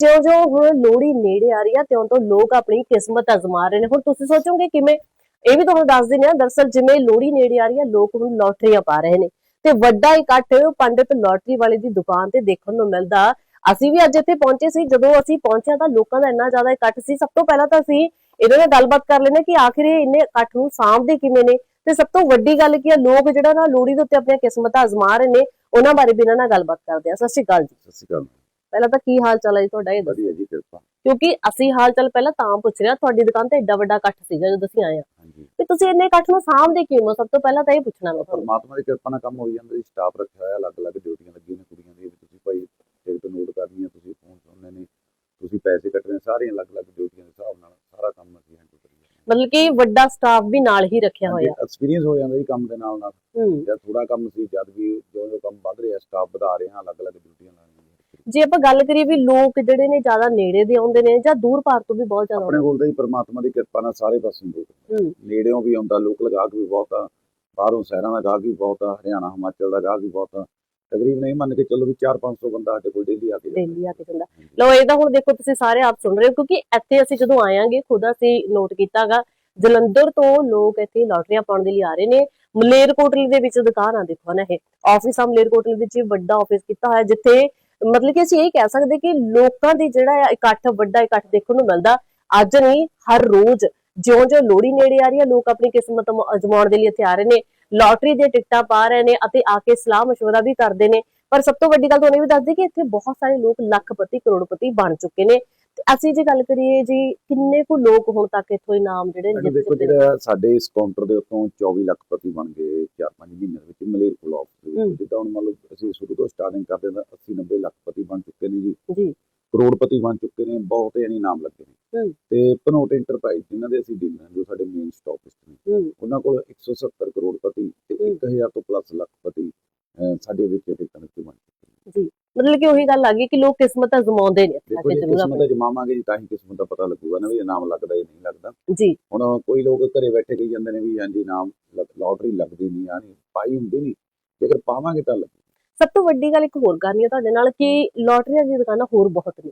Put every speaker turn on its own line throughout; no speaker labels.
ਜਿਉਂ ਜਿਉਂ ਹੁਣ ਲੋਹੜੀ ਨੇੜੇ ਆ ਰਹੀ ਆ, ਤਿਉਂ ਤੋਂ ਲੋਕ ਆਪਣੀ ਕਿਸਮਤ ਅਜ਼ਮਾ ਰਹੇ ਨੇ। ਹੁਣ ਤੁਸੀਂ ਸੋਚੋਗੇ ਕਿਵੇਂ? ਇਹ ਵੀ ਤੁਹਾਨੂੰ ਦੱਸ ਦਿੰਦੇ ਆ, ਦਰਸਲ ਜਿਵੇਂ ਲੋਹੜੀ ਨੇੜੇ ਆ ਰਹੀ ਆ, ਲੋਕ ਹੁਣ ਲੋਟਰੀਆਂ ਪਾ ਰਹੇ ਨੇ। ਤੇ ਵੱਡਾ ਇਕੱਠ ਪੰਡਿਤ ਲੋਟਰੀ ਵਾਲੇ ਦੀ ਦੁਕਾਨ ਤੇ ਦੇਖਣ ਨੂੰ ਮਿਲਦਾ। ਅਸੀਂ ਵੀ ਅੱਜ ਇੱਥੇ ਪਹੁੰਚੇ ਸੀ। ਜਦੋਂ ਅਸੀਂ ਪਹੁੰਚਿਆ ਤਾਂ ਲੋਕਾਂ ਦਾ ਇੰਨਾ ਜ਼ਿਆਦਾ ਇਕੱਠ ਸੀ। ਸਭ ਤੋਂ ਪਹਿਲਾਂ ਤਾਂ ਅਸੀਂ ਇਹਨਾਂ ਨਾਲ ਗੱਲਬਾਤ ਕਰ ਲੈਣੇ ਕਿ ਆਖਿਰ ਇਹ ਇੰਨੇ ਇਕੱਠ ਨੂੰ ਸਾਂਭਦੇ ਕਿਵੇਂ ਨੇ। ਤੇ ਸਭ ਤੋਂ ਵੱਡੀ ਗੱਲ ਕੀ ਆ, ਲੋਕ ਜਿਹੜਾ ਨਾ ਲੋਹੜੀ ਦੇ ਉੱਤੇ ਆਪਣੀਆਂ ਕਿਸਮਤਾਂ ਅਜ਼ਮਾ ਰਹੇ ਨੇ, ਉਹਨਾਂ ਬਾਰੇ ਵੀ ਇਹਨਾਂ ਨਾਲ ਗੱਲਬਾਤ ਕਰਦੇ ਆ ਸਤਿ ਸ਼੍ਰੀ ਅਕਾਲ ਜੀ।
ਸਤਿ ਸ਼੍ਰੀ ਅਕਾਲ।
ਪਹਿਲਾਂ ਤਾਂ ਕੀ ਹਾਲ ਚਾਲ ਹੈ ਜੀ ਤੁਹਾਡਾ ਇਹ ਦੱਸੋ।
ਵਧੀਆ ਜੀ ਕਿਰਪਾ।
ਕਿਉਂਕਿ ਅਸੀਂ ਹਾਲ ਚਾਲ ਪਹਿਲਾਂ ਤਾਂ ਪੁੱਛ ਰਿਹਾ ਤੁਹਾਡੀ ਦੁਕਾਨ ਤੇ ਐਡਾ ਵੱਡਾ ਇਕੱਠ ਸੀਗਾ ਜਦੋਂ ਅਸੀਂ ਆਏ ਆ
ਹਾਂਜੀ।
ਵੀ ਤੁਸੀਂ ਇੰਨੇ ਇਕੱਠ ਨੂੰ ਸਾਂਭਦੇ ਕਿਉਂ ਹੋ? ਸਭ ਤੋਂ ਪਹਿਲਾਂ ਤਾਂ ਇਹ ਪੁੱਛਣਾ ਮੈਂ ਤੁਹਾਨੂੰ।
ਪਰਮਾਤਮਾ ਦੀ ਕਿਰਪਾ ਨਾਲ ਕੰਮ ਹੋਈ ਜਾਂਦਾ ਜੀ ਸਟਾਫ ਰੱਖਿਆ ਹੋਇਆ ਅਲੱਗ-ਅਲੱਗ ਡਿਊਟੀਆਂ ਲੱਗੀਆਂ ਨੇ ਕੁੜੀਆਂ ਦੀਆਂ ਵੀ ਤੁਸੀਂ ਭਾਈ ਟਿਕਟ ਨੋਟ ਕਰਨੀ ਹੈ ਤੁਸੀਂ ਫੋਨ ਸੁਣਨੇ ਨੇ ਤੁਸੀਂ ਪੈਸੇ ਕੱਟਣੇ ਸਾਰੀਆਂ ਅਲੱਗ-ਅਲੱਗ ਡਿਊਟੀਆਂ ਦੇ ਹਿਸਾਬ ਨਾਲ ਸਾਰਾ ਕੰਮ ਅਸੀਂ ਹੈਂਡਲ ਕਰੀ ਜਾਂਦੇ
ਮਤਲਬ ਕਿ ਵੱਡਾ ਸਟਾਫ ਵੀ ਨਾਲ ਹੀ ਰੱਖਿਆ ਹੋਇਆ।
ਹਾਂ ਐਕਸਪੀਰੀਅੰਸ ਹੋ ਜਾਂਦਾ ਜੀ ਕੰਮ ਦੇ ਨਾਲ ਨਾਲ ਜਦ ਥੋੜਾ ਕੰਮ ਸੀ ਜਦ ਵੀ ਜੋ ਜੋ ਕੰਮ ਵੱਧ ਰਿਹਾ ਸਟਾਫ ਵਧਾ ਰਹੇ ਹਾਂ ਅਲੱਗ-ਅਲੱਗ ਡਿਊਟੀਆਂ ਲਾ ਰਹੀਆਂ
ਜੇ ਆਪਾਂ ਗੱਲ ਕਰੀਏ ਵੀ ਲੋਕ ਜਿਹੜੇ ਨੇ ਜ਼ਿਆਦਾ ਨੇੜੇ ਦੇ ਆਉਂਦੇ ਨੇ ਜਾਂ ਦੂਰ ਪਾਰ ਤੋਂ ਵੀ ਬਹੁਤ ਜ਼ਿਆਦਾ
ਆਪਣੇ ਕੋਲ ਤਾਂ ਜੀ ਪਰਮਾਤਮਾ ਦੀ ਕਿਰਪਾ ਨਾਲ ਸਾਰੇ ਪਾਸੇ ਲੋਕ
ਹੂੰ।
ਨੇੜਿਓਂ ਵੀ ਆਉਂਦਾ ਲੋਕਲ ਗਾਹਕ ਵੀ ਬਹੁਤ ਆ ਬਾਹਰੋਂ ਸ਼ਹਿਰਾਂ ਦਾ ਗਾਹਕ ਵੀ ਬਹੁਤ ਆ ਹਰਿਆਣਾ ਹਿਮਾਚਲ ਦਾ ਗਾਹਕ ਵੀ ਬਹੁਤ ਆ। ਤਕਰੀਬਨ ਇਹ ਮੰਨ ਕੇ ਚੱਲੋ ਵੀ 4-500 ਬੰਦਾ ਸਾਡੇ ਕੋਲ ਡੇਲੀ ਆ ਕੇ ਜਾਂਦਾ।
ਦਿੱਲੀ ਆ ਕੇ ਜਾਂਦਾ। ਲਓ ਇਹ ਤਾਂ ਹੁਣ ਦੇਖੋ ਤੁਸੀਂ ਸਾਰੇ ਆਪ ਸੁਣ ਰਹੇ ਹੋ ਕਿਉਂਕਿ ਇੱਥੇ ਅਸੀਂ ਜਦੋਂ ਆਇਆਂਗੇ ਖੁਦ ਅਸੀਂ ਨੋਟ ਕੀਤਾਗਾ ਜਲੰਧਰ ਤੋਂ ਲੋਕ ਇੱਥੇ ਲਾਟਰੀਆਂ ਪਾਉਣ ਦੇ ਲਈ ਆ ਰਹੇ ਨੇ। ਮਲੇਰਕੋਟਲੇ ਦੇ ਵਿੱਚ ਦੁਕਾਨ ਆ ਦੇਖੋ ਨਾ ਇਹ। ਆਫਿਸ ਆ ਮਲੇਰਕੋਟਲੇ ਵਿੱਚ ਵੱਡਾ ਆਫਿਸ ਕੀਤਾ ਹੋਇਆ ਜਿੱਥੇ ਮਤਲਬ ਕਿ ਅਸੀਂ ਇਹ ਕਹਿ ਸਕਦੇ ਕਿ ਲੋਕਾਂ ਦੀ ਜਿਹੜਾ ਆ ਇਕੱਠ ਵੱਡਾ ਇਕੱਠ ਦੇਖਣ ਨੂੰ ਮਿਲਦਾ ਅੱਜ ਨਹੀਂ ਹਰ ਰੋਜ਼ ਜਿਉਂ-ਜਿਉਂ ਲੋਹੜੀ ਨੇੜੇ ਆ ਰਹੀ ਹੈ ਲੋਕ ਆਪਣੀ ਕਿਸਮਤ ਅਮ- ਅਜ਼ਮਾਉਣ ਦੇ ਲਈ ਇੱਥੇ ਆ ਰਹੇ ਨੇ ਲਾਟਰੀ ਦੀਆਂ ਟਿਕਟਾਂ ਪਾ ਰਹੇ ਨੇ ਅਤੇ ਆ ਕੇ ਸਲਾਹ مشورہ ਵੀ ਕਰਦੇ ਨੇ ਪਰ ਸਭ ਤੋਂ ਵੱਡੀ ਗੱਲ ਤੁਹਾਨੂੰ ਇਹ ਵੀ ਦੱਸਦੀ ਕਿ ਇੱਥੇ ਬਹੁਤ ਸਾਰੇ ਲੋਕ ਲੱਖਪਤੀ ਕਰੋੜਪਤੀ ਬਣ ਚੁੱਕੇ ਨੇ ਤੇ ਅਸੀਂ ਜੇ ਗੱਲ ਕਰੀਏ ਜੀ ਕਿੰਨੇ ਕੁ ਲੋਕ ਹੁਣ ਤੱਕ ਇੱਥੋਂ ਇਨਾਮ ਜਿਹੜੇ ਨੇ
ਮੈਨੂੰ
ਜਿੱਤ
ਦੇਖੋ
ਚੁੱਕੇ ਨੇ
ਜਿਹੜਾ ਸਾਡੇ ਇਸ ਕਾਊਂਟਰ ਦੇ ਉੱਤੋਂ 24 ਲੱਖ ਪ੍ਰਤੀ ਬਣ ਗਏ 4-5 ਮਹੀਨਿਆਂ ਦੇ ਵਿੱਚ ਮਲੇਰਕੋਟਲਾ ਆਫਿਸ ਦੇ
ਹੂੰ।
ਵਿੱਚ ਜਿੱਦਾਂ ਹੁਣ ਮੰਨ ਲਓ ਅਸੀਂ ਸ਼ੁਰੂ ਤੋਂ ਸਟਾਰਟਿੰਗ ਕਰਦੇ ਹਾਂ 80-90 ਲੱਖ ਪ੍ਰਤੀ ਬਣ ਚੁੱਕੇ ਨੇ ਜੀ।
ਜੀ।
ਕਰੋੜਪਤੀ ਬਣ ਚੁੱਕੇ ਨੇ ਬਹੁਤ ਯਾਨੀ ਨਾਮ ਲੱਗੇ ਨੇ। ਤੇ ਭਨੋਟ ਇੰਟਰਪ੍ਰਾਈਜ਼ ਜਿਨ੍ਹਾਂ ਦੇ ਅਸੀਂ ਡੀਲਰ ਹਾਂ ਜੋ ਸਾਡੇ ਮੇਨ ਸਟਾਕਿਸਟ ਨੇ। ਉਹਨਾਂ ਕੋਲ 170 ਕਰੋੜਪਤੀ ਤੇ
ਹੂੰ।
1000 ਤੋਂ ਪਲੱਸ ਲੱਖਪਤੀ ਸਾਡੇ ਵਿੱਚ ਟਿਕਟਾਂ ਵਿੱਚ ਬਣ ਚੁੱਕੇ ਨੇ।
ਮਤਲਬ ਕਿ ਉਹੀ ਗੱਲ ਆ ਗਈ ਕਿ ਲੋਕ ਕਿਸਮਤ ਅਜ਼ਮਾਉਂਦੇ ਨੇ
ਦੇਖੋ ਜੀ ਕਿਸਮਤ
ਆਪਣੀ
ਜਮਾਵਾਂਗੇ ਜੀ ਤਾਂ ਹੀ ਕਿਸਮਤ ਦਾ ਪਤਾ ਲੱਗੂਗਾ ਨਾ ਵੀ ਇਨਾਮ ਲੱਗਦਾ ਜਾਂ ਨਹੀਂ ਲੱਗਦਾ।
ਜੀ।
ਹੁਣ ਕੋਈ ਲੋਕ ਘਰੇ ਬੈਠੇ ਕਹੀ ਜਾਂਦੇ ਨੇ ਵੀ ਹਾਂਜੀ ਨਾਮ ਲਾਟਰੀ ਲੱਗਦੀ ਨਹੀਂ ਆ ਨਹੀਂ ਪਾਈ ਹੁੰਦੀ ਨਹੀਂ। ਜੇਕਰ ਪਾਵਾਂਗੇ ਤਾਂ ਲੱਗੂ
ਸਭ ਤੋਂ ਵੱਡੀ ਗੱਲ ਇੱਕ ਹੋਰ ਕਰਨੀ ਹੈ ਤੁਹਾਡੇ ਨਾਲ ਕਿ ਲਾਟਰੀਆਂ ਦੀਆਂ ਦੁਕਾਨਾਂ ਹੋਰ ਬਹੁਤ ਨੇ।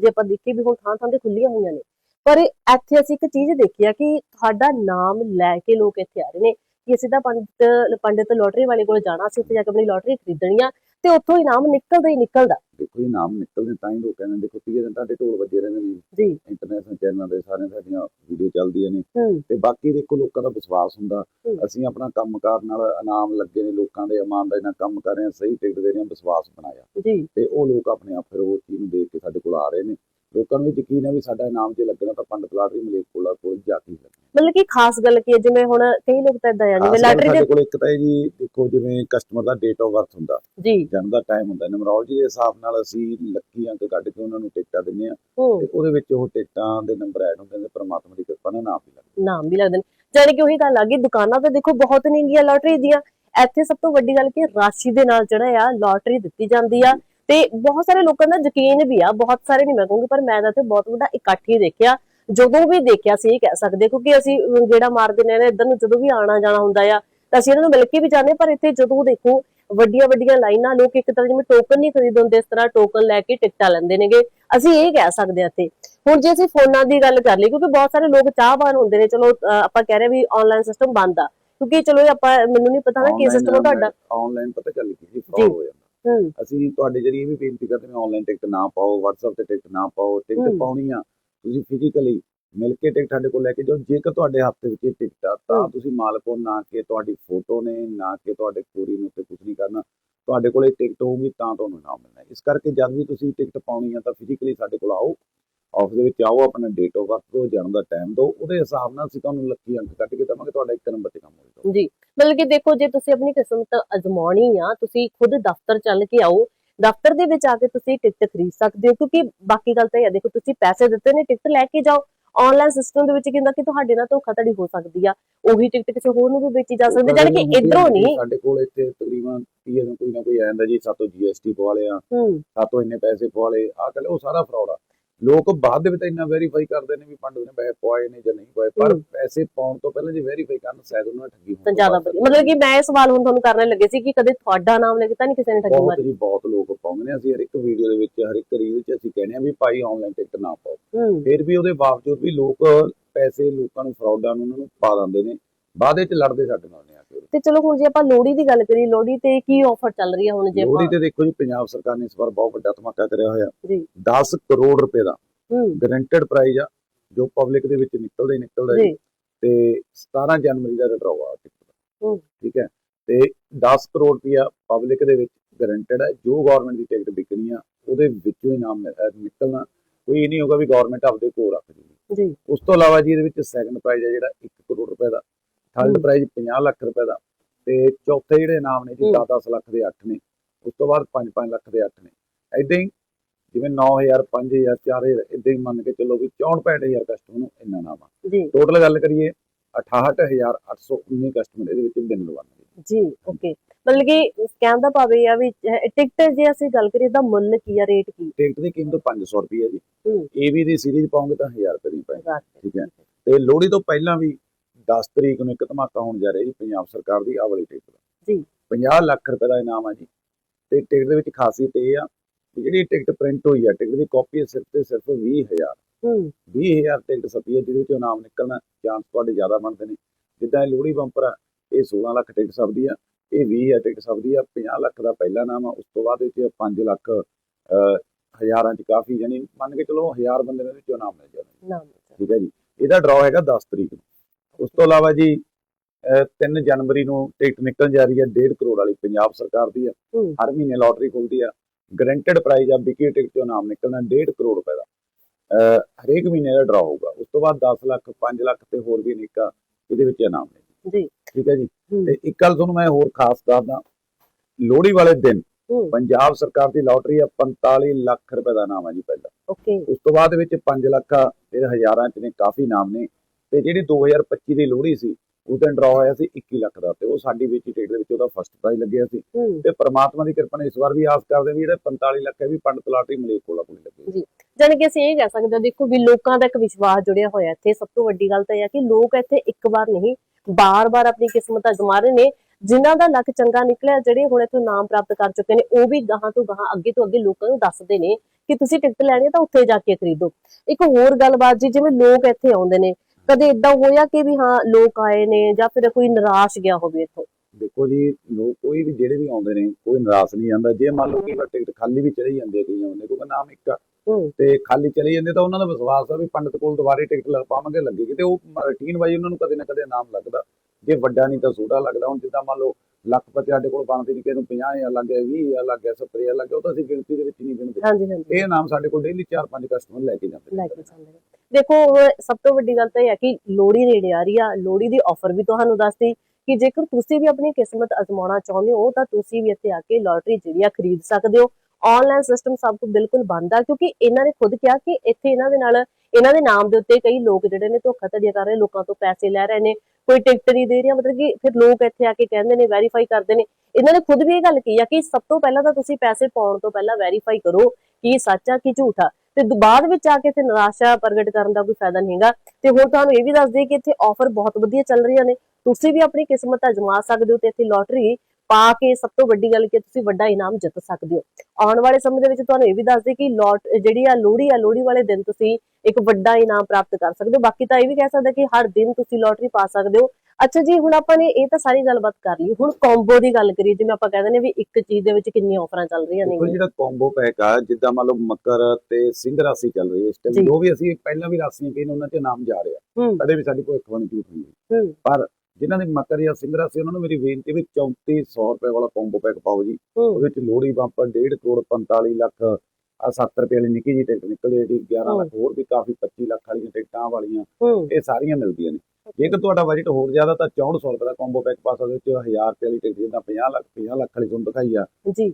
ਜੇ ਆਪਾਂ ਦੇਖੀਏ ਵੀ ਹੁਣ ਥਾਂ ਥਾਂ ਤੇ ਖੁੱਲੀਆਂ ਹੋਈਆਂ ਨੇ। ਪਰ ਇੱਥੇ ਅਸੀਂ ਇੱਕ ਚੀਜ਼ ਦੇਖੀ ਆ ਕਿ ਤੁਹਾਡਾ ਨਾਮ ਲੈ ਕੇ ਲੋਕ ਇੱਥੇ ਆ ਰਹੇ ਨੇ ਕਿ ਅਸੀਂ ਤਾਂ ਪੰਡਿਤ ਪੰਡਿਤ ਲੋਟਰੀ ਵਾਲੇ ਕੋਲ ਜਾਣਾ ਸੀ ਉੱਥੇ ਜਾ ਕੇ ਆਪਣੀ ਲੋਟਰੀ ਖਰੀਦਣੀ ਆ ਤੇ ਉੱਥੋਂ ਇਨਾਮ ਨਿਕਲਦਾ ਹੀ ਨਿਕਲਦਾ।
ਦੇਖੋ ਜੀ ਨਾਮ ਨਿਕਲਦੇ ਤਾਂ ਹੀ ਲੋਕ ਕਹਿੰਦੇ ਦੇਖੋ ਤੀਏ ਦਿਨ ਤੁਹਾਡੇ ਢੋਲ ਵੱਜੇ ਰਹਿੰਦੇ ਨੇ
ਜੀ।
ਇੰਟਰਨੈਸ਼ਨਲ ਚੈਨਲਾਂ ਦੇ ਸਾਰੀਆਂ ਸਾਡੀਆਂ ਵੀਡੀਓ ਚੱਲਦੀਆਂ ਨੇ। ਤੇ ਬਾਕੀ ਦੇਖੋ ਲੋਕਾਂ ਦਾ ਵਿਸ਼ਵਾਸ ਹੁੰਦਾ। ਅਸੀਂ ਆਪਣਾ ਕੰਮਕਾਰ ਨਾਲ ਇਨਾਮ ਲੱਗੇ ਨੇ ਲੋਕਾਂ ਦੇ ਇਮਾਨਦਾਰੀ ਨਾਲ ਕੰਮ ਕਰ ਰਹੇ ਹਾਂ ਸਹੀ ਟਿਕਟ ਦੇ ਰਹੇ ਹਾਂ ਵਿਸ਼ਵਾਸ ਬਣਾਇਆ।
ਜੀ।
ਤੇ ਉਹ ਲੋਕ ਆਪਣੇ ਆਪ ਫਿਰ ਉਹ ਚੀਜ਼ ਨੂੰ ਦੇਖ ਕੇ ਸਾਡੇ ਕੋਲ ਆ ਰਹੇ ਨੇ। ਲੋਕਾਂ ਨੂੰ ਯਕੀਨ ਹੈ ਵੀ ਸਾਡਾ ਇਨਾਮ ਜੇ ਲੱਗਣਾ ਤਾਂ ਪੰਡਤ ਲਾਟਰੀ ਮਲੇਕੋਲਾ ਕੋਲ ਜਾ ਕੇ ਲੱਗਣਾ
ਮਤਲਬ ਕਿ ਖਾਸ ਗੱਲ ਕੀ ਹੈ? ਜਿਵੇਂ ਹੁਣ ਕਈ ਲੋਕ ਤਾਂ ਇਦਾਂ ਆ ਜਿਵੇਂ ਲਾਟਰੀ ਦੇ
ਕੋਲ ਇੱਕ ਤਾਂ ਇਹ ਜੀ ਦੇਖੋ ਜਿਵੇਂ ਕਸਟਮਰ ਦਾ ਡੇਟ ਆਫ ਬਰਥ ਹੁੰਦਾ
ਜੀ।
ਜਨਮ ਦਾ ਟਾਈਮ ਹੁੰਦਾ ਨੰਬਰੋਲੋਜੀ ਦੇ ਹਿਸਾਬ ਨਾਲ ਅਸੀਂ ਲੱਕੀ ਅੰਕ ਕੱਢ ਕੇ ਉਹਨਾਂ ਨੂੰ ਟਿਕਟਾਂ ਦਿੰਦੇ ਆ ਤੇ ਉਹਦੇ ਵਿੱਚ ਉਹ ਟਿਕਟਾਂ ਦੇ ਨੰਬਰ ਐਡ ਹੁੰਦੇ ਨੇ ਪਰਮਾਤਮਾ ਦੀ ਕਿਰਪਾ ਨਾਲ ਨਾਮ ਵੀ ਲੱਗਦਾ
ਨਾਮ ਵੀ ਲੱਗਦੇ ਨੇ। ਜਾਣੀ ਕਿ ਉਹੀ ਗੱਲ ਆ ਗਈ ਦੁਕਾਨਾਂ ਤੇ ਦੇਖੋ ਬਹੁਤ ਨੇਗੀਆਂ ਲਾਟਰੀ ਦੀਆਂ। ਇੱਥੇ ਸਭ ਤੋਂ ਵੱਡੀ ਗੱਲ ਕਿ ਰਾਸ਼ੀ ਦੇ ਨਾਲ ਜਿਹੜਾ ਆ ਲਾਟਰੀ ਦਿੱਤੀ ਜਾਂਦੀ ਆ। ਤੇ ਬਹੁਤ ਸਾਰੇ ਲੋਕਾਂ ਦਾ ਯਕੀਨ ਵੀ ਆ ਬਹੁਤ ਸਾਰੇ ਨਹੀਂ ਮੈਂ ਕਹੂੰਗੀ ਪਰ ਮੈਂ ਤਾਂ ਤੇ ਬਹੁਤ ਵੱਡਾ ਇਕੱਠ ਹੀ ਦੇਖਿਆ ਜਦੋਂ ਵੀ ਦੇਖਿਆ ਸੀ ਇਹ ਕਹਿ ਸਕਦੇ ਕਿਉਂਕਿ ਅਸੀਂ ਜਿਹੜਾ ਮਾਰਦੇ ਨੇ ਨਾ ਇੱਧਰ ਨੂੰ ਜਦੋਂ ਵੀ ਆਣਾ ਜਾਣਾ ਹੁੰਦਾ ਆ ਤਾਂ ਅਸੀਂ ਇਹਨਾਂ ਨੂੰ ਮਿਲ ਕੇ ਵੀ ਜਾਂਦੇ ਪਰ ਇੱਥੇ ਜਦੋਂ ਦੇਖੋ ਵੱਡੀਆਂ ਵੱਡੀਆਂ ਲਾਈਨਾਂ ਲੋਕ ਇੱਕ ਤਰ੍ਹਾਂ ਜਿਵੇਂ ਟੋਕਨ ਨਹੀਂ ਖਰੀਦ ਹੁੰਦੇ ਇਸ ਤਰ੍ਹਾਂ ਟੋਕਨ ਲੈ ਕੇ ਟਿਕਟਾਂ ਲੈਂਦੇ ਨੇਗੇ ਅਸੀਂ ਇਹ ਕਹਿ ਸਕਦੇ ਹਾਂ ਇੱਥੇ। ਹੁਣ ਜੇ ਅਸੀਂ ਫੋਨਾਂ ਦੀ ਗੱਲ ਕਰ ਲਈ ਕਿਉਂਕਿ ਬਹੁਤ ਸਾਰੇ ਲੋਕ ਚਾਹਵਾਨ ਹੁੰਦੇ ਨੇ ਚਲੋ ਆਪਾਂ ਕਹਿ ਰਹੇ ਵੀ ਆਨਲਾਈਨ ਸਿਸਟਮ ਬੰਦ ਆ ਕਿਉਂਕਿ ਚਲੋ ਆਪਾਂ ਮੈਨੂੰ ਨਹੀਂ ਪਤਾ ਨਾ ਕੀ ਸਿਸਟਮ ਤੁਹਾਡਾ।
ਆਨਲਾਈਨ ਪਤਾ ਚੱਲ ਕੀ ਜੀ ਫਰਾਡ ਹੋ ਜਾਂਦਾ
ਹੂੰ
ਅਸੀਂ ਤੁਹਾਡੇ ਜਰੀਏ ਵੀ ਬੇਨਤੀ ਕਰਦੇ ਹਾਂ ਆਨਲਾਈਨ ਟਿਕਟ ਨਾ ਪਾਓ WhatsApp ਤੇ ਟਿਕਟ ਨਾ ਪਾਓ ਟਿਕਟ। ਪਾਉਣੀ ਆ ਤੁਸੀਂ ਫਿਜ਼ੀਕਲੀ ਮਿਲ ਕੇ ਟਿਕਟ ਸਾਡੇ ਕੋਲ ਲੈ ਕੇ ਜਾਓ ਜੇਕਰ ਤੁਹਾਡੇ ਹੱਥ ਦੇ ਵਿੱਚ ਟਿਕਟ ਆ ਤਾਂ। ਤੁਸੀਂ ਮਾਲਕੋ ਨਾ ਕਿ ਤੁਹਾਡੀ ਫੋਟੋ ਨੇ ਨਾ ਕਿ ਤੁਹਾਡੇ ਕੋਰੀ ਨੂੰ ਤੇ ਕੁਝ ਨਹੀਂ ਕਰਨਾ ਤੁਹਾਡੇ ਕੋਲ ਟਿਕਟ ਹੋਊਗੀ ਤਾਂ ਤੁਹਾਨੂੰ ਨਾਮ ਮਿਲਣਾ। ਇਸ ਕਰਕੇ ਜਦ ਵੀ ਤੁਸੀਂ ਟਿਕਟ ਪਾਉਣੀ ਆ ਤਾਂ ਫਿਜ਼ੀਕਲੀ ਸਾਡੇ ਕੋਲ ਆਓ ਆਫਿਸ ਦੇ ਵਿੱਚ ਆਓ ਆਪਣਾ ਡੇਟ ਆਫ ਬਰਥ ਦਿਓ ਜਨਮ ਦਾ ਟਾਈਮ ਦਿਓ। ਉਹਦੇ ਹਿਸਾਬ ਨਾਲ ਅਸੀਂ ਤੁਹਾਨੂੰ ਲੱਕੀ ਅੰਕ ਕੱਢ ਕੇ ਦੇਵਾਂਗੇ ਤੁਹਾਡਾ ਇੱਕ ਨੰਬਰ ਤੇ ਕੰਮ ਹੋਏਗਾ
ਜੀ ਮਤਲਬ ਕਿ ਦੇਖੋ ਜੇ ਤੁਸੀਂ ਆਪਣੀ ਕਿਸਮਤ ਅਜ਼ਮਾਉਣੀ ਆ ਤੁਸੀਂ ਖੁਦ ਦਫ਼ਤਰ ਚੱਲ ਕੇ ਆਓ। ਦਫ਼ਤਰ ਦੇ ਵਿੱਚ ਆ ਕੇ ਤੁਸੀਂ ਟਿਕਟ ਖਰੀਦ ਸਕਦੇ ਹੋ ਕਿਉਂਕਿ ਬਾਕੀ ਗੱਲ ਤਾਂ ਇਹ ਆ ਦੇਖੋ ਤੁਸੀਂ ਪੈਸੇ ਦਿੱਤੇ ਨੇ ਟਿਕਟ ਲੈ ਕੇ ਜਾਓ। ਆਨਲਾਈਨ ਸਿਸਟਮ ਦੇ ਵਿੱਚ ਕੀ ਹੁੰਦਾ ਕਿ ਤੁਹਾਡੇ ਨਾਲ ਧੋਖਾਧੜੀ ਹੋ ਸਕਦੀ ਆ। ਉਹੀ ਟਿਕਟ ਕਿਸੇ ਹੋਰ ਨੂੰ ਵੀ ਵੇਚੀ ਜਾ ਸਕਦੀ ਜਾਣੀ ਕਿ ਇਧਰੋਂ ਨਹੀਂ।
ਸਾਡੇ ਕੋਲ ਇੱਥੇ ਤਕਰੀਬਨ 30 ਦਿਨ ਕੋਈ ਨਾ ਕੋਈ ਆ ਜਾਂਦਾ ਜੀ ਸਾਤੋਂ ਜੀਐਸਟੀ ਪਵਾ ਲਿਆ ਸਾਤੋਂ ਇੰਨੇ ਪੈਸੇ ਪਵਾ ਲਏ ਆ ਕਹਿੰਦੇ ਉਹ ਸਾਰਾ ਫਰਾਡ ਆ। ਲੋਕ ਬਾਅਦ ਦੇ ਵਿੱਚ ਇੰਨਾ ਵੈਰੀਫਾਈ ਕਰਦੇ ਨੇ ਵੀ ਪੰਡਤ ਨੇ ਪੈਸੇ ਪਵਾਏ ਨੇ ਜਾਂ ਨਹੀਂ ਪਵਾਏ ਪਰ। ਪੈਸੇ ਪਾਉਣ ਤੋਂ ਪਹਿਲਾਂ ਜੇ ਵੈਰੀਫਾਈ ਕਰਨ ਸ਼ਾਇਦ ਉਹਨਾਂ ਠੱਗੀ
ਤਾਂ ਜ਼ਿਆਦਾ ਵਧੀਆ। ਮਤਲਬ ਕਿ ਮੈਂ ਇਹ ਸਵਾਲ ਹੁਣ ਤੁਹਾਨੂੰ ਕਰਨ ਲੱਗੇ ਸੀ ਕਿ ਕਦੇ ਤੁਹਾਡਾ ਨਾਮ ਲੈ ਕੇ ਤਾਂ ਨਹੀਂ ਕਿਸੇ ਨੇ ਠੱਗੀ
ਬਹੁਤ
ਮਾਰੀ?
ਜੀ ਬਹੁਤ ਲੋਕ ਪਾਉਂਦੇ ਨੇ। ਅਸੀਂ ਹਰ ਇੱਕ ਵੀਡੀਓ ਦੇ ਵਿੱਚ ਹਰ ਇੱਕ ਰੀਲ 'ਚ ਅਸੀਂ ਕਹਿੰਦੇ ਆ ਵੀ ਭਾਈ ਆਨਲਾਈਨ ਟਿਕਟ ਨਾ ਪਾਓ। ਫਿਰ ਵੀ ਉਹਦੇ ਬਾਵਜੂਦ ਵੀ ਲੋਕ ਪੈਸੇ ਲੋਕਾਂ ਨੂੰ ਫਰਾਡਾਂ ਨੂੰ ਉਹਨਾਂ ਨੂੰ ਪਾ ਦਿੰਦੇ ਨੇ। ਬਾਅਦ ਵਿੱਚ ਲੜਦੇ ਸਾਡੇ ਨਾਲ ਨੇ ਆ ਕੇ।
ਤੇ ਚਲੋ ਹੁਣ ਜੇ ਆਪਾਂ ਲੋਹੜੀ ਦੀ ਗੱਲ ਕਰੀਏ ਲੋਹੜੀ ਤੇ ਕੀ ਆਫਰ ਚੱਲ ਰਹੀ ਹੈ ਹੁਣ ਜੇ
ਲੋਹੜੀ ਤੇ ਦੇਖੋ ਜੀ ਪੰਜਾਬ ਸਰਕਾਰ ਨੇ ਇਸ ਵਾਰ ਬਹੁਤ ਵੱਡਾ ਧਮਾਕਾ ਕਰਿਆ ਹੋਇਆ।
ਜੀ।
10 ਕਰੋੜ ਰੁਪਏ ਦਾ ਗਰੰਟਡ ਪ੍ਰਾਈਜ਼ ਆ ਜੋ ਪਬਲਿਕ ਦੇ ਵਿੱਚ ਨਿਕਲਦਾ ਹੀ ਨਿਕਲਦਾ ਜੀ। ਤੇ 17 ਜਨਵਰੀ ਦਾ ਡਰਾਅ ਆ। ਠੀਕ ਹੈ। ਤੇ 10 ਕਰੋੜ ਰੁਪਇਆ ਪਬਲਿਕ ਦੇ ਵਿੱਚ ਗਰੰਟਡ ਹੈ ਜੋ ਗਵਰਨਮੈਂਟ ਦੀ ਟਿਕਟ ਵਿਕਣੀ ਆ ਉਹਦੇ ਵਿੱਚੋਂ ਇਨਾਮ ਨਿਕਲਣਾ। ਕੋਈ ਇਹ ਨਹੀਂ ਹੋਗਾ ਵੀ ਗਵਰਨਮੈਂਟ ਆਪਦੇ ਕੋਲ ਰੱਖ ਜੂਗੀ
ਜੀ।
ਉਸ ਤੋਂ ਇਲਾਵਾ ਜੀ ਇਹਦੇ ਵਿੱਚ ਸੈਕੰਡ ਪ੍ਰਾਈਜ਼ ਹੈ ਜਿਹੜਾ 1 ਕਰੋੜ ਰੁਪਏ ਦਾ। ਥਰਡ। ਪ੍ਰਾਈਜ਼ 50 ਲੱਖ ਰੁਪਏ ਦਾ। ਤੇ ਚੌਥੇ ਜਿਹੜੇ ਇਨਾਮ ਨੇ ਜੀ
ਹੂੰ।
10-10 ਲੱਖ ਦੇ 8 ਨੇ। ਉਸ ਤੋਂ ਬਾਅਦ 5-5 ਲੱਖ ਦੇ 8 ਨੇ। ਐਦਾਂ ਹੀ ਜਿਵੇਂ 9000 5000 4000 ਇਦਾਂ ਹੀ ਮੰਨ ਕੇ ਚੱਲੋ ਵੀ 64-65000 ਕਸਟਮਰ ਨੂੰ ਇੰਨਾ ਨਾਮ ਆ।
ਜੀ।
ਟੋਟਲ ਗੱਲ ਕਰੀਏ 68819 ਕਸਟਮਰ ਇਹਦੇ ਵਿੱਚ ਦਿਨ ਲਵਾਉਣਗੇ
ਜੀ ਓਕੇ ਮਤਲਬ ਕਿ ਕਹਿਣ ਦਾ ਭਾਵ ਇਹ ਆ ਵੀ ਟਿਕਟ ਜੇ ਅਸੀਂ ਗੱਲ ਕਰੀਏ ਤਾਂ ਮੁੱਲ ਕੀ ਆ ਰੇਟ ਕੀ?
ਟਿਕਟ ਦੀ ਕੀਮਤ 500 ਰੁਪਏ ਜੀ। ਏਵੀ ਦੀ ਸੀਰੀਜ਼ ਪਾਉਂਗੇ ਤਾਂ 1000 ਰੁਪਏ ਦੀ
ਰੁਪਏ।
ਠੀਕ ਹੈ। ਤੇ ਲੋਹੜੀ ਤੋਂ ਪਹਿਲਾਂ ਵੀ 10 ਤਰੀਕ ਨੂੰ ਇੱਕ ਧਮਾਕਾ ਹੋਣ ਜਾ ਰਿਹਾ ਜੀ ਪੰਜਾਬ ਸਰਕਾਰ ਦੀ ਆਹ ਵਾਲੀ ਟਿਕਟ ਦਾ।
ਜੀ।
50 ਲੱਖ ਰੁਪਏ ਦਾ ਇਨਾਮ ਆ ਜੀ। ਤੇ ਟਿਕਟ ਦੇ ਵਿੱਚ ਖਾਸੀਅਤ ਇਹ ਆ ਕਿ ਜਿਹੜੀ ਟਿਕਟ ਪ੍ਰਿੰਟ ਹੋਈ ਆ ਟਿਕਟ ਦੀ ਕਾਪੀ ਸਿਰਫ ਤੇ ਸਿਰਫ 20000
ਹੂੰ।
20000 ਟਿਕਟ ਸਪੀ ਹੈ ਜਿਹਦੇ ਵਿੱਚ ਇਨਾਮ ਨਿਕਲਣਾ ਚਾਂਸ ਤੁਹਾਡੇ ਜ਼ਿਆਦਾ ਬਣਦੇ ਨੇ। ਜਿੱਦਾਂ ਇਹ ਲੋਹੜੀ ਬੰਪਰ ਆ ਇਹ 16 ਲੱਖ ਟਿਕਟ ਸਬਦੀ ਆ ਇਹ 20000 ਟਿਕਟ ਸਬਦੀ ਆ 50 ਲੱਖ ਦਾ ਪਹਿਲਾ ਨਾਮ ਆ ਉਸ ਤੋਂ ਬਾਅਦ ਇਹ 'ਚ 5 ਲੱਖ ਹਜ਼ਾਰਾਂ ਚ ਕਾਫੀ ਯਾਨੀ ਮੰਨ ਕੇ ਚਲੋ ਹਜ਼ਾਰ ਬੰਦੇ ਨੂੰ ਇਹਦੇ ਵਿੱਚੋਂ ਇਨਾਮ ਮਿਲ ਜਾਣਾ
ਨਾਮ
ਠੀਕ ਹੈ ਜੀ। ਇਹਦਾ ਡਰਾਅ ਹੈਗਾ 10 ਤਰੀਕ ਨੂੰ। ਉਸ ਤੋਂ ਇਲਾਵਾ ਜੀ 3 ਜਨਵਰੀ ਨੂੰ ਟਿਕਟ ਨਿਕਲਣ ਜਾ ਰਹੀ ਹੈ 1.5 ਕਰੋੜ ਵਾਲੀ ਪੰਜਾਬ ਸਰਕਾਰ ਦੀ ਆ
ਹੂੰ।
ਹਰ ਮਹੀਨੇ ਲੋਟਰੀ ਖੁੱਲਦੀ ਆ ਗਰੰਟਡ ਪ੍ਰਾਈਜ਼ ਆ ਵਿਕੀ ਟਿਕਟ ਚੋਂ ਨਾਮ ਨਿਕਲਣਾ 1.5 ਕਰੋੜ ਰੁਪਏ ਦਾ। ਹਰੇਕ ਮਹੀਨੇ ਦਾ ਡਰਾਅ ਹੋਊਗਾ। ਉਸ ਤੋਂ ਬਾਅਦ 10 ਲੱਖ 5 ਲੱਖ ਤੇ ਹੋਰ ਵੀ ਨਿੱਕਾ ਇਹਦੇ ਵਿੱਚ ਇਨਾਮ ਨੇ।
ਜੀ।
ਠੀਕ ਹੈ ਜੀ?
ਹੂੰ।
ਤੇ ਇੱਕ ਗੱਲ ਤੁਹਾਨੂੰ ਮੈਂ ਹੋਰ ਖਾਸ ਦੱਸਦਾ। ਲੋਹੜੀ ਵਾਲੇ ਦਿਨ
ਹੂੰ।
ਪੰਜਾਬ ਸਰਕਾਰ ਦੀ ਲੋਟਰੀ ਆ 45 ਲੱਖ ਰੁਪਏ ਦਾ ਨਾਮ ਆ ਜੀ ਪਹਿਲਾਂ।
ਓਕੇ।
ਉਸ ਤੋਂ ਬਾਅਦ ਵਿੱਚ 5 ਲੱਖ ਆ ਫਿਰ ਹਜ਼ਾਰਾਂ ਚ ਨੇ ਕਾਫੀ ਨਾਮ ਨੇ। ਤੇ ਜਿਹੜੀ 2025 ਦੀ ਲੋਹੜੀ ਸੀ ਉਸ ਦਿਨ ਡਰਾ ਹੋਇਆ ਸੀ 21 ਲੱਖ ਦਾ ਤੇ ਉਹ ਸਾਡੀ ਵਿੱਚ ਟਿਕਟ ਦੇ ਵਿੱਚ ਉਹਦਾ ਫਸਟ ਪ੍ਰਾਈਜ਼ ਲੱਗਿਆ ਸੀ। ਤੇ ਪ੍ਰਮਾਤਮਾ ਦੀ ਕਿਰਪਾ ਨਾਲ ਇਸ ਵਾਰ ਵੀ ਆਸ ਕਰਦੇ ਵੀ ਜਿਹੜੇ 45 ਲੱਖ ਹੈ ਵੀ ਪੰਡਤ ਲਾਟਰੀ ਮਲੇਕ ਕੋਲਾ ਕੋਲ ਲੱਗੇ।
ਜਾਣੀ ਕਿ ਅਸੀਂ ਇਹ ਕਹਿ ਸਕਦੇ ਹਾਂ ਦੇਖੋ ਵੀ ਲੋਕਾਂ ਦਾ ਇੱਕ ਵਿਸ਼ਵਾਸ ਜੁੜਿਆ ਹੋਇਆ ਇੱਥੇ। ਸਭ ਤੋਂ ਵੱਡੀ ਗੱਲ ਤਾਂ ਇਹ ਹੈ ਕਿ ਲੋਕ ਇੱਥੇ ਇੱਕ ਵਾਰ ਨਹੀਂ ਬਾਰ-ਬਾਰ ਆਪਣੀ ਕਿਸਮਤ ਅਜ਼ਮਾ ਰਹੇ ਨੇ। ਜਿਨ੍ਹਾਂ ਦਾ ਲੱਕ ਚੰਗਾ ਨਿਕਲਿਆ ਜਿਹੜੇ ਹੁਣ ਇੱਥੋਂ ਨਾਮ ਪ੍ਰਾਪਤ ਕਰ ਚੁੱਕੇ ਨੇ ਉਹ ਵੀ ਗਾਹਾਂ ਤੋਂ ਗਾਹਾਂ ਅੱਗੇ ਤੋਂ ਅੱਗੇ ਲੋਕਾਂ ਨੂੰ ਦੱਸਦੇ ਨੇ ਕਿ ਤੁਸੀਂ ਟਿਕਟ ਲੈਣੀ ਹੈ ਤਾਂ ਉੱਥੇ ਜਾ ਕੇ ਖਰੀਦੋ। ਇੱਕ ਹੋਰ ਗੱਲਬਾਤ ਜੀ ਜਿਵੇਂ ਲੋਕ ਇੱਥੇ ਆਉਂਦੇ ਨੇ ਕਦੇ ਇਦਾਂ ਹੋਇਆ ਕਿ ਵੀ ਹਾਂ ਲੋਕ ਆਏ ਨੇ ਜਾਂ ਫਿਰ ਕੋਈ ਨਿਰਾਸ਼ ਗਿਆ ਹੋਵੇ ਇੱਥੋਂ?
ਦੇਖੋ ਜੀ ਲੋਕ ਕੋਈ ਵੀ ਜਿਹੜੇ ਵੀ ਆਉਂਦੇ ਨੇ ਕੋਈ ਨਿਰਾਸ਼ ਨਹੀਂ ਜਾਂਦਾ। ਜੇ ਮੰਨ ਲਓ ਕਿ ਟਿਕਟ ਖਾਲੀ ਵੀ ਚਲੀ ਜਾਂਦੀ ਕਈਆਂ ਬੰਦੇ ਕਿਉਂਕਿ ਨਾਮ ਇੱਕ ਆ। ਤੇ ਖਾਲੀ ਚਲੇ ਜਾਂਦੇ ਤਾਂ ਉਹਨਾਂ ਦਾ ਵਿਸ਼ਵਾਸ ਆ ਵੀ ਪੰਡਤ ਕੋਲ ਦੁਬਾਰੇ ਟਿਕਟ ਲੱਗ ਪਾਵਾਂਗੇ ਲੱਗੇਗੀ। ਤੇ ਉਹ ਰੂਟੀਨ ਵਾਈ ਉਹਨਾਂ ਨੂੰ ਕਦੇ ਨਾ ਕਦੇ ਨਾਮ ਲੱਗਦਾ। ਜੇ ਵੱਡਾ ਨਹੀਂ ਤਾਂ ਛੋਟਾ ਲੱਗਦਾ। ਹੁਣ ਜਿੱਦਾਂ ਮੰਨ ਲਓ ਲੱਖਪਤੀ ਸਾਡੇ ਕੋਲ ਬਣਦੀ ਨਹੀਂ ਕਿਸੇ ਨੂੰ 50000 ਲੱਗ ਗਿਆ 20000 ਲੱਗ ਗਿਆ 70000 ਲੱਗ ਗਿਆ ਉਹ ਤਾਂ ਅਸੀਂ ਗਿਣਤੀ ਦੇ ਵਿੱਚ ਨਹੀਂ ਗਿਣਦੇ।
ਹਾਂਜੀ ਹਾਂਜੀ।
ਇਹ ਨਾਮ ਸਾਡੇ ਕੋਲ ਡੇਲੀ 4-5 ਕਸਟਮਰ ਲੈ ਕੇ ਜਾਂਦੇ
ਲੈ ਕੇ ਜਾਂਦੇ ਦੇਖੋ, ਸਭ ਤੋਂ ਵੱਡੀ ਗੱਲ ਤਾਂ ਇਹ ਹੈ ਕਿ ਲੋਹੜੀ ਨੇੜੇ ਆ ਰਹੀ ਆ, ਲੋਹੜੀ ਦੀ ਆਫਰ ਵੀ ਤੁਹਾਨੂੰ ਦੱਸਤੀ ਕਿ ਜੇਕਰ ਤੁਸੀਂ ਵੀ ਆਪਣੀ ਕਿਸਮਤ ਅਜ਼ਮਾਉਣਾ ਚਾਹੁੰਦੇ ਹੋ, ਤਾਂ ਤੁਸੀਂ ਵੀ ਇੱਥੇ ਆ ਕੇ ਲੋਟਰੀ ਜਿਹੜੀ ਆ ਖਰੀਦ ਸਕਦੇ ਹੋ। ਆਨਲਾਈਨ ਸਿਸਟਮ ਸਭ ਤੋਂ ਬਿਲਕੁਲ ਬੰਦ ਆ, ਕਿਉਂਕਿ ਇਹਨਾਂ ਨੇ ਖੁਦ ਕਿਹਾ ਕਿ ਇੱਥੇ ਇਹਨਾਂ ਦੇ ਨਾਲ, ਇਹਨਾਂ ਦੇ ਨਾਮ ਦੇ ਉੱਤੇ ਕਈ ਲੋਕ ਜਿਹੜੇ ਨੇ ਧੋਖਾਧੜੀਆਂ ਕਰ ਰਹੇ ਲੋਕਾਂ ਤੋਂ ਪੈਸੇ ਲੈ ਰਹੇ ਨੇ, ਕੋਈ ਟਿਕਟ ਨਹੀਂ ਦੇ ਰਿਹਾ, ਮਤਲਬ ਕਿ ਫਿਰ ਲੋਕ ਇੱਥੇ ਆ ਕੇ ਕਹਿੰਦੇ ਨੇ ਵੈਰੀਫਾਈ ਕਰਦੇ ਨੇ। ਇਹਨਾਂ ਨੇ ਖੁਦ ਵੀ ਇਹ ਗੱਲ ਕਹੀ ਆ ਕਿ ਸਭ ਤੋਂ ਪਹਿਲਾਂ ਤਾਂ ਤੁਸੀਂ ਪੈਸੇ ਪਾਉਣ ਤੋਂ ਪਹਿਲਾਂ ਵੈਰੀਫਾਈ ਕਰੋ ਕਿ ਸੱਚ ਆ ਕਿ ਝੂਠ ਆ। ਤੇ ਬਾਅਦ ਵਿੱਚ ਆ ਕੇ ਤੇ ਨਿਰਾਸ਼ਾ ਪ੍ਰਗਟ ਕਰਨ ਦਾ ਕੋਈ ਫਾਇਦਾ ਨਹੀਂ ਹੈਗਾ। ਤੇ ਹੋਰ ਤੁਹਾਨੂੰ ਇਹ ਵੀ ਦੱਸ ਦਈਏ ਕਿ ਇੱਥੇ ਆਫਰ ਬਹੁਤ ਵਧੀਆ ਚੱਲ ਰਹੀਆਂ ਨੇ। ਤੁਸੀਂ ਵੀ ਆਪਣੀ ਕਿਸਮਤ ਅਜਮਾ ਸਕਦੇ ਹੋ ਤੇ ਇੱਥੇ ਲੋਟਰੀ ਪਾ ਕੇ ਸਭ ਤੋਂ ਵੱਡੀ ਗੱਲ ਕਿ ਤੁਸੀਂ ਵੱਡਾ ਇਨਾਮ ਜਿੱਤ ਸਕਦੇ ਹੋ। ਆਉਣ ਵਾਲੇ ਸਮੇਂ ਦੇ ਵਿੱਚ ਤੁਹਾਨੂੰ ਇਹ ਵੀ ਦੱਸ ਦਈਏ ਕਿ ਲੋਟ ਜਿਹੜੀ ਆ ਲੋਹੜੀ ਆ, ਲੋਹੜੀ ਵਾਲੇ ਦਿਨ ਤੁਸੀਂ ਇੱਕ ਵੱਡਾ ਇਨਾਮ ਪ੍ਰਾਪਤ ਕਰ ਸਕਦੇ ਹੋ। ਬਾਕੀ ਤਾਂ ਇਹ ਵੀ ਕਹਿ ਸਕਦੇ ਕਿ ਹਰ ਦਿਨ ਤੁਸੀਂ ਲੋਟਰੀ ਪਾ ਸਕਦੇ ਹੋ। ਅੱਛਾ ਜੀ ਹੁਣ ਆਪਾਂ ਨੇ ਇਹ ਤਾਂ ਸਾਰੀ ਗੱਲਬਾਤ ਕਰ ਲਈ। ਹੁਣ ਕੰਬੋ ਦੀ ਗੱਲ ਕਰੀਏ ਜਿਵੇਂ ਆਪਾਂ ਕਹਿੰਦੇ ਨੇ ਵੀ ਇੱਕ ਚੀਜ਼ ਦੇ ਵਿੱਚ ਕਿੰਨੀਆਂ ਆਫਰਾਂ ਚੱਲ ਰਹੀਆਂ ਨੇ
ਜਿਹੜਾ ਕੰਬੋ ਪੈਕ ਆ ਜਿੱਦਾਂ ਮੰਨ ਲਓ ਮਕਰ ਤੇ ਸਿੰਘ ਰਾਸ਼ੀ ਚੱਲ ਰਹੀ ਹੈ ਇਸ। ਟਾਈਮ ਜੋ। ਵੀ ਅਸੀਂ ਪਹਿਲਾਂ ਵੀ ਰਾਸ਼ੀਆਂ ਪੀਨ ਉਹਨਾਂ 'ਚ ਨਾਮ ਜਾ ਰਿਹਾ। ਕਦੇ ਵੀ ਸਾਡੀ ਕੋਈ ਇਕਵਾਨੀ ਝੂਠ ਨਹੀਂ ਪਰ ਜਿਨ੍ਹਾਂ ਦੀ ਮਕਰ ਜਾਂ ਸਿੰਘ ਰਾਸ਼ੀ ਉਹਨਾਂ ਨੂੰ ਮੇਰੀ ਬੇਨਤੀ ਵੀ 3400 ਰੁਪਏ ਵਾਲਾ ਕੰਬੋ ਪੈਕ ਪਾਓ ਜੀ। ਉਹਦੇ ਵਿੱਚ ਲੋਹੜੀ ਬੰਪਰ 1.5 ਕਰੋੜ 45 ਲੱਖ ਆ 7 ਰੁਪਏ ਵਾਲੀ ਨਿੱਕੀ ਜੀ ਟਿਕਟ ਨਿਕਲਦੀ ਹੈ ਜੀ 11
ਹੂੰ।
ਲੱਖ ਹੋਰ ਵੀ ਕਾਫੀ 25 ਲੱਖ ਵਾਲੀਆਂ ਟਿਕਟਾਂ ਵਾਲੀਆਂ ਇਹ ਸਾਰੀਆਂ ਮਿਲਦੀਆਂ ਨੇ। ਜੇਕਰ ਤੁਹਾਡਾ ਬਜਟ ਹੋਰ ਜ਼ਿਆਦਾ ਤਾਂ 6400 ਰੁਪਏ ਦਾ ਕੰਬੋ ਪੈਕ ਪਾ ਸਕਦੇ ਹੋ ਤੇ 1000 ਰੁਪਏ ਵਾਲੀ ਟਿਕਟ ਜਿੱਦਾਂ 50 ਲੱਖ 50 ਲੱਖ ਵਾਲੀ ਤੁਹਾਨੂੰ ਦਿਖਾਈ ਆ।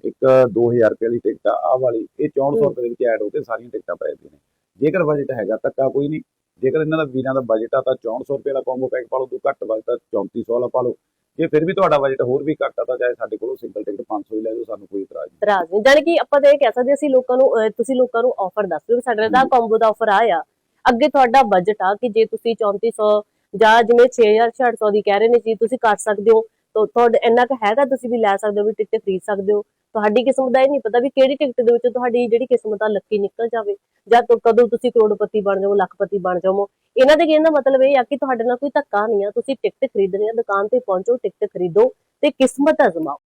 ਇੱਕ 2000 ਰੁਪਏ ਵਾਲੀ ਟਿਕਟ ਆ ਵਾਲੀ ਇਹ 6400 ਰੁਪਏ ਦੇ ਵਿੱਚ ਐਡ ਹੋ ਕੇ ਸਾਰੀਆਂ ਟਿਕਟਾਂ ਪੈ ਜਾਂਦੀਆਂ ਨੇ। ਜੇਕਰ ਬਜਟ ਹੈਗਾ ਧੱਕਾ ਕੋਈ ਨਹੀਂ। ਜੇਕਰ ਇਹਨਾਂ ਦਾ ਵੀਰਾਂ ਦਾ ਬਜਟ ਆ ਤਾਂ 6400 ਰੁਪਏ ਦਾ ਕੰਬੋ ਪੈਕ ਪਾ ਲਓ ਤੋਂ ਘੱਟ ਬਜਟ ਤਾਂ 3400 ਵਾਲਾ ਪਾ ਲਓ। ਜੇ ਫਿਰ ਵੀ ਤੁਹਾਡਾ ਬਜਟ ਹੋਰ ਵੀ ਘੱਟ ਆ ਤਾਂ ਚਾਹੇ ਸਾਡੇ ਕੋਲੋਂ ਸਿੰਗਲ ਟਿਕਟ 500 ਹੀ ਲੈ ਜਾਓ ਸਾਨੂੰ ਕੋਈ ਇਤਰਾਜ਼ ਨਹੀਂ।
ਇਤਰਾਜ਼ ਨਹੀਂ। ਕਿ ਆਪਾਂ ਤਾਂ ਇਹ ਕਹਿ ਸਕਦੇ ਅਸੀਂ ਲੋਕਾਂ ਨੂੰ ਤੁਸੀਂ ਲੋਕਾਂ ਨੂੰ ਆਫਰ ਦੱਸ ਦਿਓ ਵੀ ਸਾਡੇ ਦਾ ਕੰਬੋ ਦਾ ਆਫਰ ਆਇਆ। ਅੱਗੇ ਤੁਹਾਡਾ ਬਜਟ ਆ ਕਿ ਜੇ ਤੁਸੀਂ 3400 ਜਾਂ ਜਿਵੇਂ 6600 ਦੀ ਕਹਿ ਰਹੇ ਨੇ ਜੀ ਤੁਸੀਂ ਕਰ ਸਕਦੇ ਹੋ। ਤਾਂ ਤੁਹਾਡਾ ਇੰਨਾ ਕੁ ਹੈਗਾ ਤੁਸੀਂ ਵੀ ਲੈ ਸਕਦੇ ਹੋ ਵੀ ਟਿਕਟ ਖਰੀਦ ਸਕਦੇ ਹੋ। ਤੁਹਾਡੀ ਕਿਸਮਤ ਦਾ ਇਹ ਨਹੀਂ ਪਤਾ ਵੀ ਕਿਹੜੀ ਟਿਕਟ ਦੇ ਵਿੱਚ ਤੁਹਾਡੀ ਜਿਹੜੀ ਕਿਸਮਤ ਆ ਲੱਕੀ ਨਿਕਲ ਜਾਵੇ। ਜਾਂ ਕਦੋਂ ਤੁਸੀਂ ਕਰੋੜਪਤੀ ਬਣ ਜਾਵੋ ਲੱਖਪਤੀ ਬਣ ਜਾਵੋ। ਇਹਨਾਂ ਦੇ ਕਹਿਣ ਦਾ ਮਤਲਬ ਇਹ ਆ ਕਿ ਤੁਹਾਡੇ ਨਾਲ ਕੋਈ ਧੱਕਾ ਨਹੀਂ ਆ, ਤੁਸੀਂ ਟਿਕਟ ਖਰੀਦਣੀ ਆ, ਦੁਕਾਨ ਤੇ ਪਹੁੰਚੋ ਟਿਕਟ ਖਰੀਦੋ ਤੇ ਕਿਸਮਤ ਅਜ਼ਮਾਓ